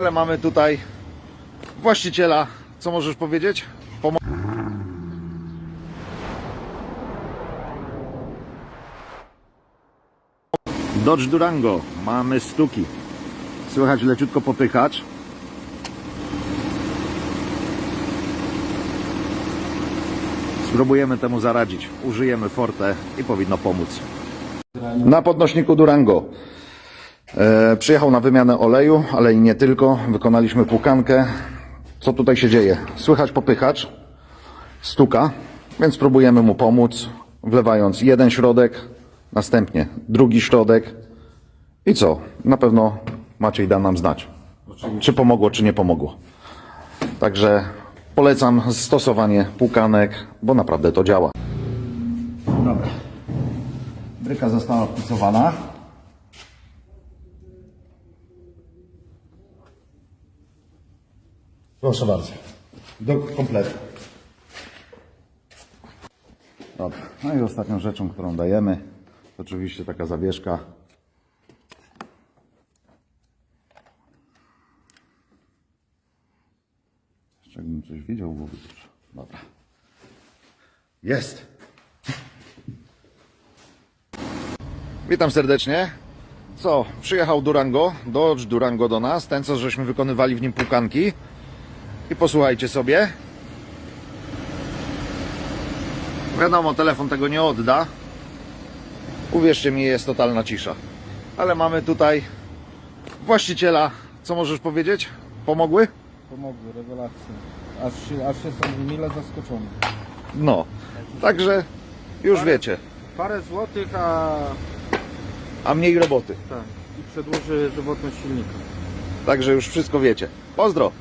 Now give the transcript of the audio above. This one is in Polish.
Ale mamy tutaj właściciela. Co możesz powiedzieć? Pomo- Dodge Durango. Mamy stuki. Słychać leciutko popychacz. Spróbujemy temu zaradzić. Użyjemy Forte i powinno pomóc. Na podnośniku Durango. E, przyjechał na wymianę oleju, ale i nie tylko. Wykonaliśmy płukankę. Co tutaj się dzieje? Słychać popychacz, stuka, więc spróbujemy mu pomóc, wlewając jeden środek, następnie drugi środek. I co? Na pewno Maciej da nam znać, czy pomogło, czy nie pomogło. Także polecam stosowanie płukanek, bo naprawdę to działa. Dobra. Bryka została wpisowana. Proszę bardzo. Do kompletu. Dobra. No i ostatnią rzeczą, którą dajemy, to oczywiście taka zawieszka. Jeszcze jakbym coś widział, byłoby dobrze. Dobra. Jest. Witam serdecznie. Co? Przyjechał Durango, Dodge Durango do nas, ten co żeśmy wykonywali w nim płukanki. I posłuchajcie sobie. Wiadomo, telefon tego nie odda. Uwierzcie mi, jest totalna cisza. Ale mamy tutaj właściciela. Co możesz powiedzieć? Pomogły? Pomogły, rewelacje. Aż, się- aż jestem mile zaskoczony. No. Także już wiecie. Parę złotych, a A mniej roboty. tak, i przedłuży żywotność silnika. Także już wszystko wiecie. Pozdro!